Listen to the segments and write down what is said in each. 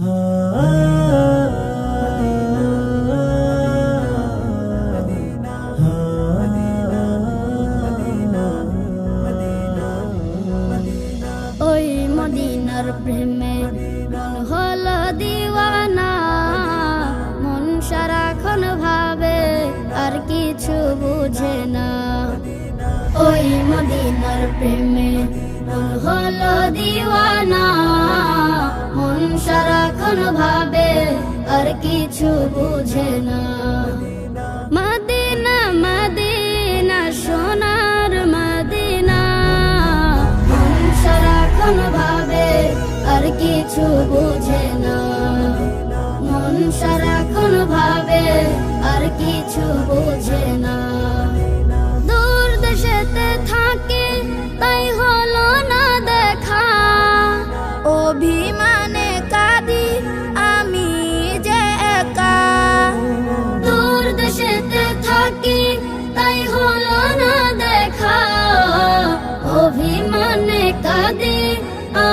ওই মদিনার প্রেমে হলো দিওয়ানা, মন সারাক্ষণ ভাবে আর কিছু বুঝে না। ওই মদিনার প্রেমে মন হলো দিওয়ানা মন ভাবে আর কিছু বুঝে না। মদিনা মদিনা সোনার ভাবে আর কিছু বুঝে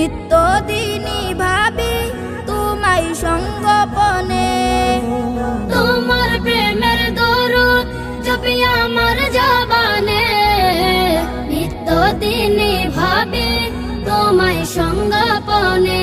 নিত্য দিনই ভাবি তোমায় সঙ্গপনে তোমার প্রেমের দরুদ জপি আমার জবানে। নিত্য দিনই ভাবি তোমায় সঙ্গপনে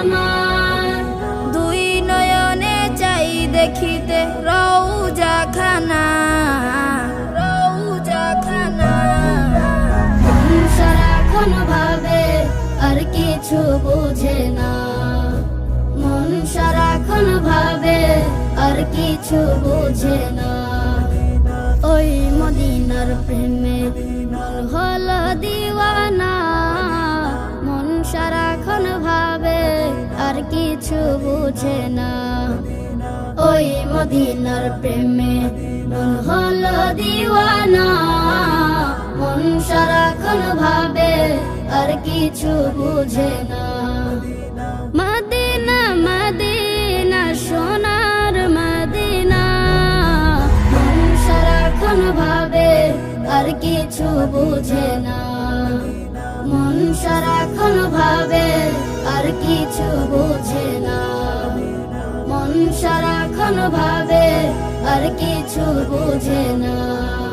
আমার। দুই নয়নে চাই দেখিতে রৌজা খানা ভাবে আর কিছু বুঝে না। মন সারাক্ষণ ভাবে আর কিছু বুঝে না। ওই মদিনার প্রেমে হলো দিওয়ানা মন সারাক্ষণ ভাবে কিছু বুঝে না। ওই মদিনার প্রেমে মন হলো দিওয়ানা। মন সারাক্ষণ ভাবে আর কিছু বুঝে না। মন সারাক্ষণ ভাবে আর কিছু বুঝে না। মন সারাক্ষণ ভাবে আর কিছু বুঝে না। মন সারাক্ষণ ভাবে আর কিছু বুঝে না।